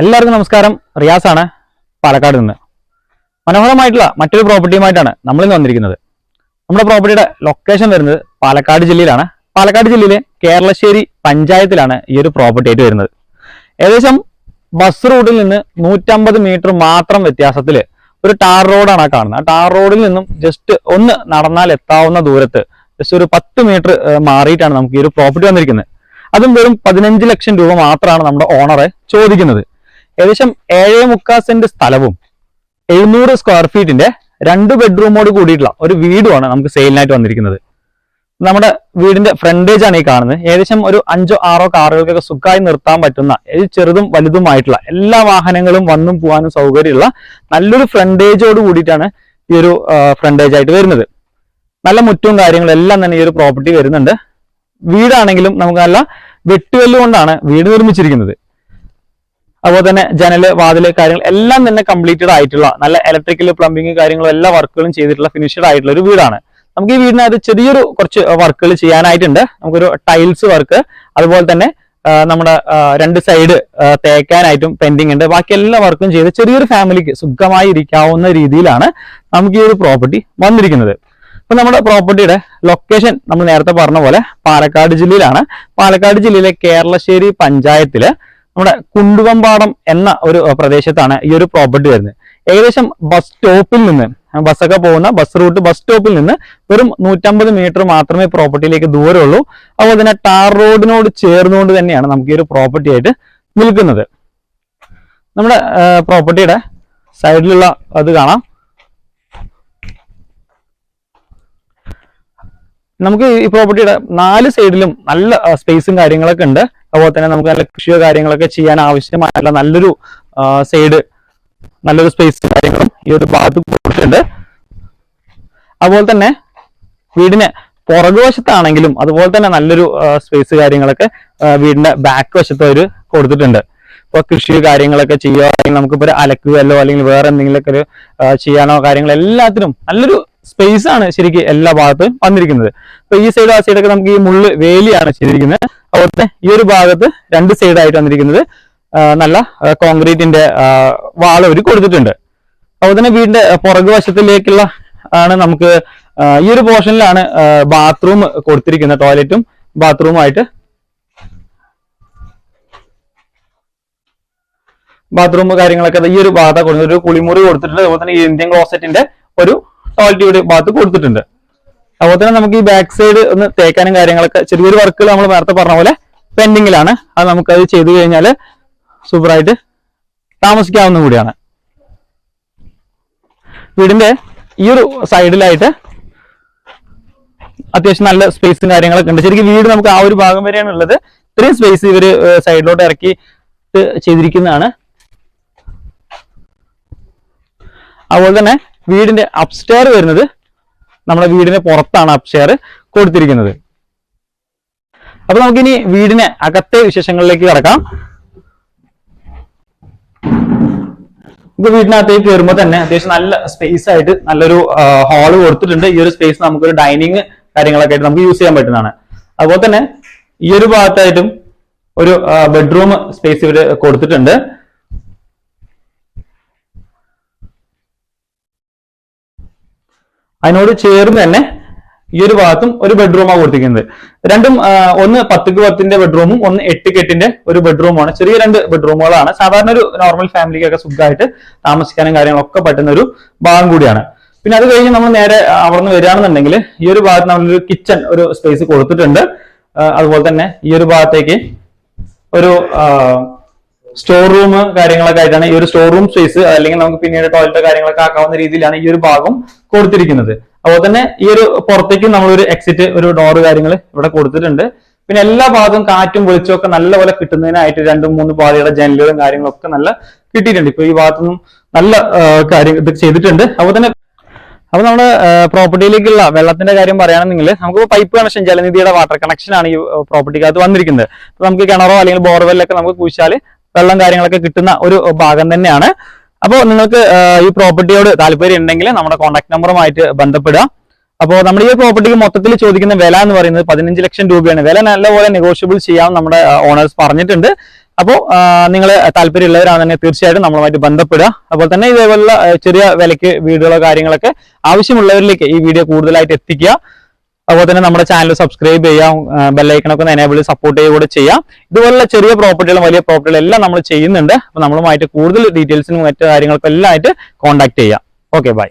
എല്ലാവർക്കും നമസ്കാരം. റിയാസ് ആണ് പാലക്കാട് നിന്ന്. മനോഹരമായിട്ടുള്ള മറ്റൊരു പ്രോപ്പർട്ടിയുമായിട്ടാണ് നമ്മൾ ഇന്ന് വന്നിരിക്കുന്നത്. നമ്മുടെ പ്രോപ്പർട്ടിയുടെ ലൊക്കേഷൻ വരുന്നത് പാലക്കാട് ജില്ലയിലാണ്. പാലക്കാട് ജില്ലയിലെ കേരളശ്ശേരി പഞ്ചായത്തിലാണ് ഈ ഒരു പ്രോപ്പർട്ടി ആയിട്ട് വരുന്നത്. ഏകദേശം ബസ് റൂട്ടിൽ നിന്ന് നൂറ്റമ്പത് മീറ്റർ മാത്രം വ്യത്യാസത്തിൽ ഒരു ടാർ റോഡാണ് ആ കാണുന്നത്. ആ ടാർ റോഡിൽ നിന്നും ജസ്റ്റ് ഒന്ന് നടന്നാൽ എത്താവുന്ന ദൂരത്ത് ജസ്റ്റ് ഒരു പത്ത് മീറ്റർ മാറിയിട്ടാണ് നമുക്ക് ഈ ഒരു പ്രോപ്പർട്ടി വന്നിരിക്കുന്നത്. അതും വെറും പതിനഞ്ച് ലക്ഷം രൂപ മാത്രമാണ് നമ്മുടെ ഓണറെ ചോദിക്കുന്നത്. ഏകദേശം ഏഴേ മുക്കാൽ സെന്റ് സ്ഥലവും എഴുന്നൂറ് സ്ക്വയർ ഫീറ്റിന്റെ രണ്ട് ബെഡ്റൂമോട് കൂടിയിട്ടുള്ള ഒരു വീടുമാണ് നമുക്ക് സെയിലിനായിട്ട് വന്നിരിക്കുന്നത്. നമ്മുടെ വീടിന്റെ ഫ്രണ്ടേജ് ആണ് ഈ കാണുന്നത്. ഏകദേശം ഒരു അഞ്ചോ ആറോ കാറുകൾക്കൊക്കെ സുഖമായി നിർത്താൻ പറ്റുന്ന ചെറുതും വലുതുമായിട്ടുള്ള എല്ലാ വാഹനങ്ങളും വന്നും പോകാനും സൗകര്യമുള്ള നല്ലൊരു ഫ്രണ്ടേജോട് കൂടിയിട്ടാണ് ഈ ഒരു ഫ്രണ്ടേജ് ആയിട്ട് വരുന്നത്. നല്ല മുറ്റവും കാര്യങ്ങളും എല്ലാം തന്നെ ഈ ഒരു പ്രോപ്പർട്ടി വരുന്നുണ്ട്. വീടാണെങ്കിലും നമുക്ക് നല്ല വെട്ടുകല്ല് കൊണ്ടാണ് വീട് നിർമ്മിച്ചിരിക്കുന്നത്. അതുപോലെ തന്നെ ജനൽ വാതിൽ കാര്യങ്ങൾ എല്ലാം തന്നെ കംപ്ലീറ്റഡ് ആയിട്ടുള്ള നല്ല ഇലക്ട്രിക്കൽ പ്ലംബിങ് കാര്യങ്ങളും എല്ലാ വർക്കുകളും ചെയ്തിട്ടുള്ള ഫിനിഷഡ് ആയിട്ടുള്ള ഒരു വീടാണ്. നമുക്ക് ഈ വീടിനകത്ത് ചെറിയൊരു കുറച്ച് വർക്കുകൾ ചെയ്യാനായിട്ടുണ്ട്. നമുക്കൊരു ടൈൽസ് വർക്ക് അതുപോലെ തന്നെ നമ്മുടെ രണ്ട് സൈഡ് തേക്കാനായിട്ടും പെൻഡിങ് ഉണ്ട്. ബാക്കി എല്ലാ വർക്കും ചെയ്ത് ചെറിയൊരു ഫാമിലിക്ക് സുഖമായി ഇരിക്കാവുന്ന രീതിയിലാണ് നമുക്ക് ഈ ഒരു പ്രോപ്പർട്ടി വന്നിരിക്കുന്നത്. ഇപ്പൊ നമ്മുടെ പ്രോപ്പർട്ടിയുടെ ലൊക്കേഷൻ നമ്മൾ നേരത്തെ പറഞ്ഞ പോലെ പാലക്കാട് ജില്ലയിലാണ്. പാലക്കാട് ജില്ലയിലെ കേരളശ്ശേരി പഞ്ചായത്തിൽ നമ്മുടെ കുണ്ടുകമ്പാടം എന്ന ഒരു പ്രദേശത്താണ് ഈ ഒരു പ്രോപ്പർട്ടി വരുന്നത്. ഏകദേശം ബസ് സ്റ്റോപ്പിൽ നിന്ന് ബസ്സൊക്കെ പോകുന്ന ബസ് റൂട്ട് ബസ് സ്റ്റോപ്പിൽ നിന്ന് വെറും നൂറ്റമ്പത് മീറ്റർ മാത്രമേ പ്രോപ്പർട്ടിയിലേക്ക് ദൂരമുള്ളൂ. അതുപോലെ തന്നെ ടാർ റോഡിനോട് ചേർന്നുകൊണ്ട് തന്നെയാണ് നമുക്ക് ഈ ഒരു പ്രോപ്പർട്ടി ആയിട്ട് നിൽക്കുന്നത്. നമ്മുടെ പ്രോപ്പർട്ടിയുടെ സൈഡിലുള്ള അത് കാണാം. നമുക്ക് ഈ പ്രോപ്പർട്ടിയുടെ നാല് സൈഡിലും നല്ല സ്പേസും കാര്യങ്ങളൊക്കെ ഉണ്ട്. അതുപോലെ തന്നെ നമുക്ക് നല്ല കൃഷിയോ കാര്യങ്ങളൊക്കെ ചെയ്യാൻ ആവശ്യമായുള്ള നല്ലൊരു സൈഡ് നല്ലൊരു സ്പേസ് കാര്യങ്ങളും ഈ ഒരു ഭാഗത്ത് കൊടുത്തിട്ടുണ്ട്. അതുപോലെ തന്നെ വീടിന് പുറകുവശത്താണെങ്കിലും അതുപോലെ തന്നെ നല്ലൊരു സ്പേസ് കാര്യങ്ങളൊക്കെ വീടിന്റെ ബാക്ക് വശത്ത് അവർ കൊടുത്തിട്ടുണ്ട്. ഇപ്പൊ കൃഷി കാര്യങ്ങളൊക്കെ ചെയ്യുക അല്ലെങ്കിൽ നമുക്കിപ്പോ ഒരു അലക്കുകയല്ലോ അല്ലെങ്കിൽ വേറെ എന്തെങ്കിലുമൊക്കെ ഒരു ചെയ്യാനോ കാര്യങ്ങൾ എല്ലാത്തിനും നല്ലൊരു സ്പേസ് ആണ് ശരിക്കും എല്ലാ ഭാഗത്തും വന്നിരിക്കുന്നത്. ഇപ്പൊ ഈ സൈഡ് ആ സൈഡൊക്കെ നമുക്ക് ഈ മുള്ള് വേലിയാണ് ചെയ്തിരിക്കുന്നത്. അതുപോലെ ഈ ഒരു ഭാഗത്ത് രണ്ട് സൈഡായിട്ട് വന്നിരിക്കുന്നത് നല്ല കോൺക്രീറ്റിന്റെ വാൾ ഒരു കൊടുത്തിട്ടുണ്ട്. അതുപോലെ തന്നെ വീടിന്റെ പുറകു വശത്തിലേക്കുള്ള ആണ് നമുക്ക് ഈ ഒരു പോർഷനിലാണ് ബാത്റൂം കൊടുത്തിരിക്കുന്നത് ടോയ്ലറ്റും ബാത്റൂമായിട്ട് ബാത്റൂം കാര്യങ്ങളൊക്കെ ഈ ഒരു ഭാഗത്ത് കൊടുത്തിട്ടുണ്ട്. ഒരു കുളിമുറി കൊടുത്തിട്ടുണ്ട്. അതുപോലെ തന്നെ ഇന്ത്യൻ ക്ലോസറ്റിന്റെ ഒരു ടോയ്ലറ്റ് ഭാഗത്ത് കൊടുത്തിട്ടുണ്ട്. അതുപോലെ തന്നെ നമുക്ക് ഈ ബാക്ക് സൈഡ് ഒന്ന് തേക്കാനും കാര്യങ്ങളൊക്കെ ചെറിയൊരു വർക്കുകൾ നമ്മൾ നേരത്തെ പറഞ്ഞ പോലെ പെൻഡിങ്ങിലാണ് അത് നമുക്കത് ചെയ്തു കഴിഞ്ഞാൽ സൂപ്പറായിട്ട് താമസിക്കാവുന്ന കൂടിയാണ്. വീടിന്റെ ഈ ഒരു സൈഡിലായിട്ട് അത്യാവശ്യം നല്ല സ്പേസും കാര്യങ്ങളൊക്കെ ഉണ്ട്. ശരിക്കും വീട് നമുക്ക് ആ ഒരു ഭാഗം വരെയാണ് ഉള്ളത്. ഇത്രയും സ്പേസ് ഇവർ സൈഡിലോട്ട് ഇറക്കി ചെയ്തിരിക്കുന്നതാണ്. അതുപോലെ തന്നെ വീടിന്റെ അപ്സ്റ്റെയർ വരുന്നത് നമ്മുടെ വീടിന് പുറത്താണ് അപ്സ്റ്റെയർ കൊടുത്തിരിക്കുന്നത്. അപ്പൊ നമുക്കിനി വീടിന് അകത്തെ വിശേഷങ്ങളിലേക്ക് കടക്കാം. നമുക്ക് വീടിനകത്തേക്ക് കയറുമ്പോൾ തന്നെ അത്യാവശ്യം നല്ല സ്പേസ് ആയിട്ട് നല്ലൊരു ഹാൾ കൊടുത്തിട്ടുണ്ട്. ഈ ഒരു സ്പേസ് നമുക്കൊരു ഡൈനിങ് കാര്യങ്ങളൊക്കെ ആയിട്ട് നമുക്ക് യൂസ് ചെയ്യാൻ പറ്റുന്നതാണ്. അതുപോലെ തന്നെ ഈ ഒരു ഭാഗത്തായിട്ടും ഒരു ബെഡ്റൂം സ്പേസ് ഇവർ കൊടുത്തിട്ടുണ്ട്. അതിനോട് ചേർന്ന് തന്നെ ഈ ഒരു ഭാഗത്തും ഒരു ബെഡ്റൂമാണ് കൊടുത്തിരിക്കുന്നത്. രണ്ടും ഒന്ന് പത്തുക്ക് പത്തിന്റെ ബെഡ്റൂമും ഒന്ന് എട്ടുക്ക് എട്ടിന്റെ ഒരു ബെഡ്റൂമാണ് ചെറിയ രണ്ട് ബെഡ്റൂമുകളാണ് സാധാരണ ഒരു നോർമൽ ഫാമിലിക്കൊക്കെ സുഖമായിട്ട് താമസിക്കാനും കാര്യങ്ങളൊക്കെ പറ്റുന്ന ഒരു ഭാഗം കൂടിയാണ്. പിന്നെ അത് കഴിഞ്ഞ് നമ്മൾ നേരെ അവർന്ന് വരികയാണെന്നുണ്ടെങ്കിൽ ഈ ഒരു ഭാഗത്ത് നമ്മളൊരു കിച്ചൺ ഒരു സ്പേസ് കൊടുത്തിട്ടുണ്ട്. അതുപോലെ തന്നെ ഈ ഒരു ഭാഗത്തേക്ക് ഒരു സ്റ്റോർ റൂം കാര്യങ്ങളൊക്കെ ആയിട്ടാണ് ഈ ഒരു സ്റ്റോർ റൂം സ്പേസ് അല്ലെങ്കിൽ നമുക്ക് പിന്നീട് ടോയ്ലറ്റ് കാര്യങ്ങളൊക്കെ ആക്കാവുന്ന രീതിയിലാണ് ഈ ഒരു ഭാഗം കൊടുത്തിരിക്കുന്നത്. അതുപോലെ തന്നെ ഈ ഒരു പുറത്തേക്ക് നമ്മളൊരു എക്സിറ്റ് ഒരു ഡോർ കാര്യങ്ങൾ ഇവിടെ കൊടുത്തിട്ടുണ്ട്. പിന്നെ എല്ലാ ഭാഗവും കാറ്റും വെളിച്ചവും ഒക്കെ നല്ലപോലെ കിട്ടുന്നതിനായിട്ട് രണ്ടും മൂന്ന് പാതയുടെ ജനലുകളും കാര്യങ്ങളൊക്കെ നല്ല കിട്ടിയിട്ടുണ്ട്. ഇപ്പൊ ഈ ഭാഗത്തുനിന്നും നല്ല കാര്യം ഇത് ചെയ്തിട്ടുണ്ട്. അതുപോലെ തന്നെ അപ്പൊ നമ്മുടെ പ്രോപ്പർട്ടിയിലേക്കുള്ള വെള്ളത്തിന്റെ കാര്യം പറയുകയാണെങ്കിൽ നമുക്ക് പൈപ്പ് കണക്ഷൻ ജലനിധിയുടെ വാട്ടർ കണക്ഷൻ ആണ് ഈ പ്രോപ്പർട്ടിക്കകത്ത് വന്നിരിക്കുന്നത്. നമുക്ക് കിണറോ അല്ലെങ്കിൽ ബോർവെല്ലൊക്കെ നമുക്ക് കുഴിച്ചാൽ വെള്ളം കാര്യങ്ങളൊക്കെ കിട്ടുന്ന ഒരു ഭാഗം തന്നെയാണ്. അപ്പോൾ നിങ്ങൾക്ക് ഈ പ്രോപ്പർട്ടിയോട് താല്പര്യം ഉണ്ടെങ്കിൽ നമ്മുടെ കോൺടാക്ട് നമ്പറുമായിട്ട് ബന്ധപ്പെടുക. അപ്പോൾ നമ്മൾ ഈ പ്രോപ്പർട്ടിക്ക് മൊത്തത്തിൽ ചോദിക്കുന്ന വില എന്ന് പറയുന്നത് പതിനഞ്ച് ലക്ഷം രൂപയാണ്. വില നല്ലപോലെ നെഗോഷ്യബിൾ ചെയ്യാൻ നമ്മുടെ ഓണേഴ്സ് പറഞ്ഞിട്ടുണ്ട്. അപ്പോൾ നിങ്ങൾ താല്പര്യമുള്ളവരാണെന്നെ തീർച്ചയായിട്ടും നമ്മളുമായിട്ട് ബന്ധപ്പെടുക. അപ്പോൾ തന്നെ ഇതേപോലുള്ള ചെറിയ വിലയ്ക്ക് വീടുകളോ കാര്യങ്ങളൊക്കെ ആവശ്യമുള്ളവരിലേക്ക് ഈ വീഡിയോ കൂടുതലായിട്ട് എത്തിക്കുക. അതുപോലെ തന്നെ നമ്മുടെ ചാനൽ സബ്സ്ക്രൈബ് ചെയ്യാം ബെല്ലൈക്കണൊക്കെ എനേബിൾ സപ്പോർട്ട് ചെയ്യുക കൂടെ ചെയ്യാം. ഇതുപോലുള്ള ചെറിയ പ്രോപ്പർട്ടികളും വലിയ പ്രോപ്പർട്ടികളും എല്ലാം നമ്മൾ ചെയ്യുന്നുണ്ട്. അപ്പൊ നമ്മളുമായിട്ട് കൂടുതൽ ഡീറ്റെയിൽസിനും മറ്റു കാര്യങ്ങൾക്കും എല്ലാം ആയിട്ട് കോൺടാക്ട് ചെയ്യാം. Okay bye